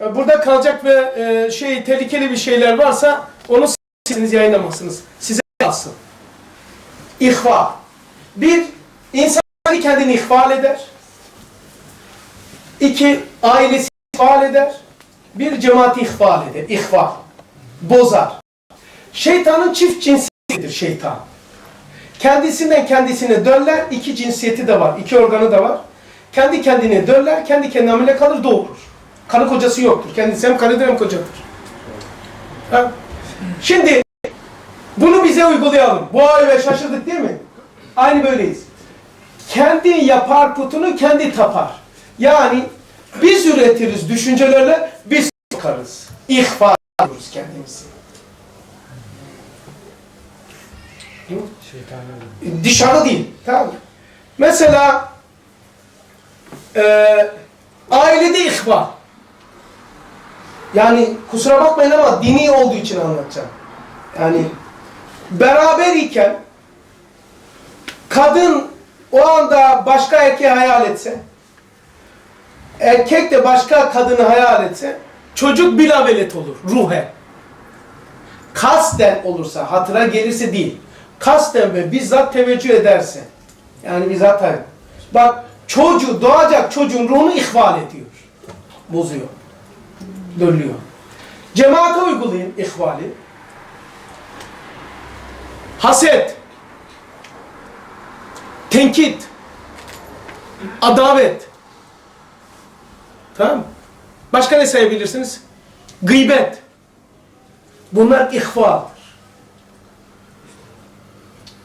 e, burada kalacak ve e, şey tehlikeli bir şeyler varsa onu siziniz yayınlamazsınız. Size kalsın. İhva. Bir, insan kendini ihval eder. İki, ailesi ihval eder. Bir, cemaati ihval eder. İhva. Bozar. Şeytanın çift cinsiyetidir şeytan. Kendisinden kendisine döller. iki cinsiyeti de var. iki organı da var. Kendi kendine döller. Kendi kendine hamile kalır doğurur. Karı kocası yoktur. Kendisi hem karıdır hem kocadır. Ha? Şimdi bunu bize uygulayalım. Bu ay ve şaşırdık değil mi? Aynı böyleyiz. Kendi yapar putunu kendi tapar. Yani biz üretiriz düşüncelerle biz bakarız. İhfa ediyoruz kendimizi. Dışarı değil. Tamam? Mesela eee ailede ihva. Yani kusura bakmayın ama dini olduğu için anlatacağım. Yani beraber iken kadın o anda başka erkeği hayal etse, erkek de başka kadını hayal etse, çocuk bila velet olur, ruhe. Kasten olursa, hatıra gelirse değil, kasten ve bizzat teveccüh ederse, yani bizzat hayal. Bak, çocuğu, doğacak çocuğun ruhunu ihval ediyor, bozuyor, dönüyor. Cemaate uygulayın ihvali. Haset, tenkit, adavet. Tamam? Başka ne sayabilirsiniz? Gıybet. Bunlar ihvaldir.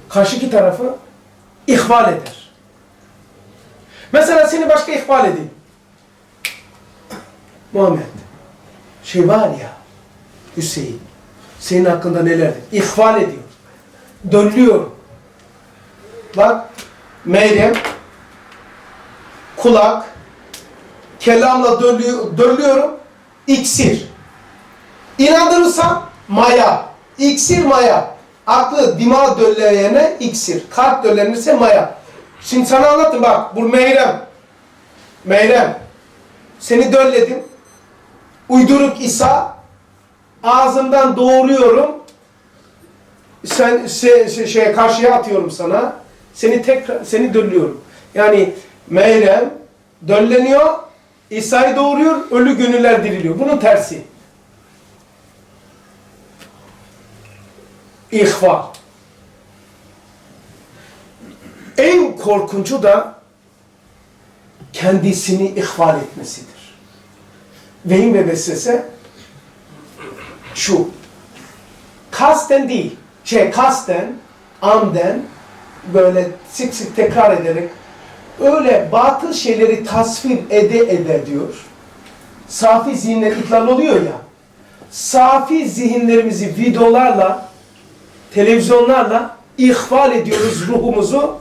Karşıki tarafı ihval eder. Mesela seni başka ihval edeyim. Muhammed, şey var ya, Hüseyin, senin hakkında nelerdir? İhval ediyor. Dönlüyor. Bak, Meryem, kulak, kelamla dönlüyor, dönlüyorum, iksir. İnandırırsam maya, iksir maya. Aklı, dima dölleyene iksir, kalp döllenirse maya. Şimdi sana anlattım bak, bu Meyrem. Meyrem. Seni dölledim. Uyduruk İsa. Ağzımdan doğruyorum. Sen şey, şey, şeye karşıya atıyorum sana. Seni tekrar seni döllüyorum. Yani Meyrem dölleniyor. İsa'yı doğuruyor. Ölü gönüller diriliyor. Bunun tersi. İhva. En korkuncu da kendisini ihval etmesidir. Vehim ve vesvese şu. Kasten değil. Şey kasten, amden böyle sık sık tekrar ederek öyle batıl şeyleri tasvir ede ede diyor. Safi zihinler ihlal oluyor ya. Safi zihinlerimizi videolarla, televizyonlarla ihval ediyoruz ruhumuzu.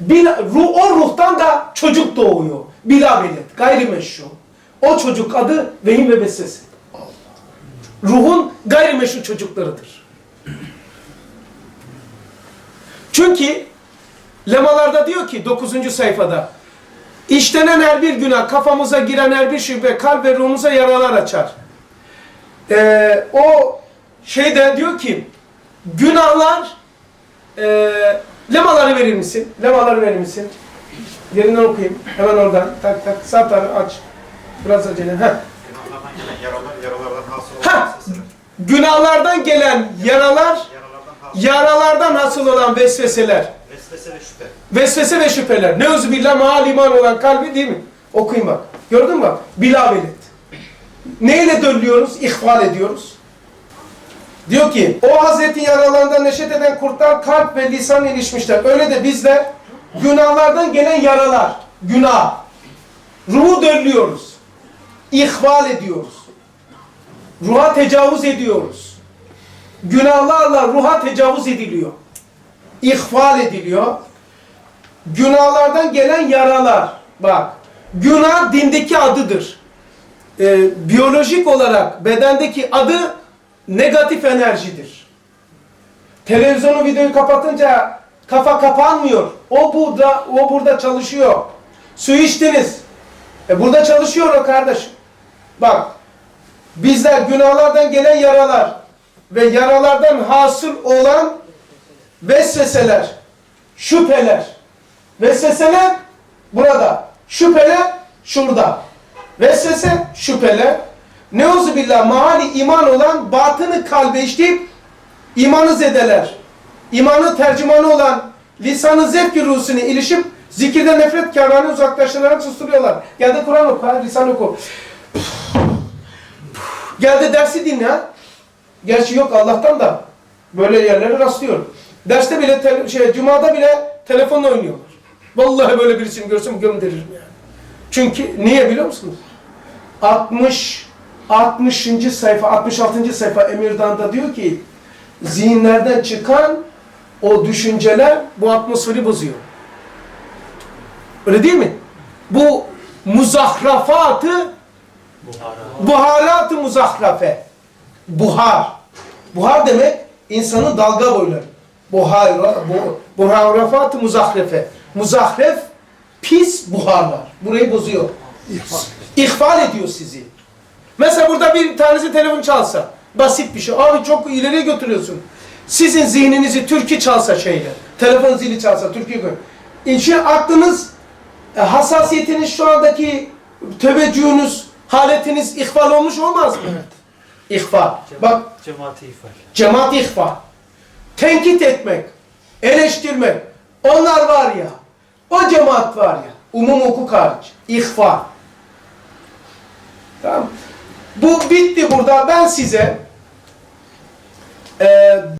Bila, ruh, o ruhtan da çocuk doğuyor. Bila velet, gayrimeşru. O çocuk adı vehim ve vesvese. Ruhun gayrimeşru çocuklarıdır. Çünkü lemalarda diyor ki 9. sayfada işlenen her bir günah kafamıza giren her bir şüphe kalp ve ruhumuza yaralar açar. Ee, o şeyde diyor ki günahlar e, lemaları verir misin? Lemaları verir misin? Yerinden okuyayım. Hemen oradan. Tak tak sağ tarafı aç. Biraz acele. Heh. Günahlardan gelen yaralar, yaralardan hasıl olan Ha! vesveseler. Günahlardan gelen yaralar, Yaralardan hasıl olan vesveseler. vesvese ve şüphe. Vesvese ve şüpheler. Ne özü billah maal iman olan kalbi değil mi? Okuyun bak. Gördün mü bak? Bila velet. Neyle dönüyoruz? İhval ediyoruz. Diyor ki, o Hazretin yaralarından neşet eden kurtlar kalp ve lisan ilişmişler. Öyle de bizler günahlardan gelen yaralar, günah, ruhu dönüyoruz. İhval ediyoruz. Ruha tecavüz ediyoruz. Günahlarla ruha tecavüz ediliyor. İhval ediliyor günahlardan gelen yaralar. Bak, günah dindeki adıdır. Ee, biyolojik olarak bedendeki adı negatif enerjidir. Televizyonu videoyu kapatınca kafa kapanmıyor. O burada, o burada çalışıyor. Su içtiniz. E burada çalışıyor o kardeşim. Bak, Bizler günahlardan gelen yaralar ve yaralardan hasıl olan vesveseler, şüpheler. Vesveseler burada. Şüpheler şurada. Vesvese şüpheler. Neuzubillah mahali iman olan batını kalbe işleyip imanı zedeler. İmanı tercümanı olan lisanı zevk ruhusunu ilişip zikirden nefret kârını uzaklaştırarak susturuyorlar. Geldi Kur'an oku, lisan oku. Geldi dersi dinle. Gerçi yok Allah'tan da böyle yerlere rastlıyorum. Derste bile, te- şey, cumada bile telefonla oynuyorlar. Vallahi böyle birisini görsem gönderirim yani. Çünkü niye biliyor musunuz? 60 60. sayfa, 66. sayfa Emirdan'da diyor ki zihinlerden çıkan o düşünceler bu atmosferi bozuyor. Öyle değil mi? Bu muzahrafatı buharat-ı muzahrafe. Buhar. Buhar demek insanın dalga boyları. Buhar, bu, buharrafat-ı muzahrefe. Muzahref pis buharlar. Burayı bozuyor. İhfal ediyor sizi. Mesela burada bir tanesi telefon çalsa. Basit bir şey. Abi çok ileriye götürüyorsun. Sizin zihninizi türkü çalsa şeyle. Telefon zili çalsa türkü gö- İşte aklınız, e, hassasiyetiniz şu andaki teveccühünüz, haletiniz ihfal olmuş olmaz mı? İhfal. Bak Cemaati ifade. cemaat ihfal. Tenkit etmek, eleştirmek. Onlar var ya. O cemaat var ya. Umum hukuk hariç. İhfal. Tamam. Bu bitti burada. Ben size eee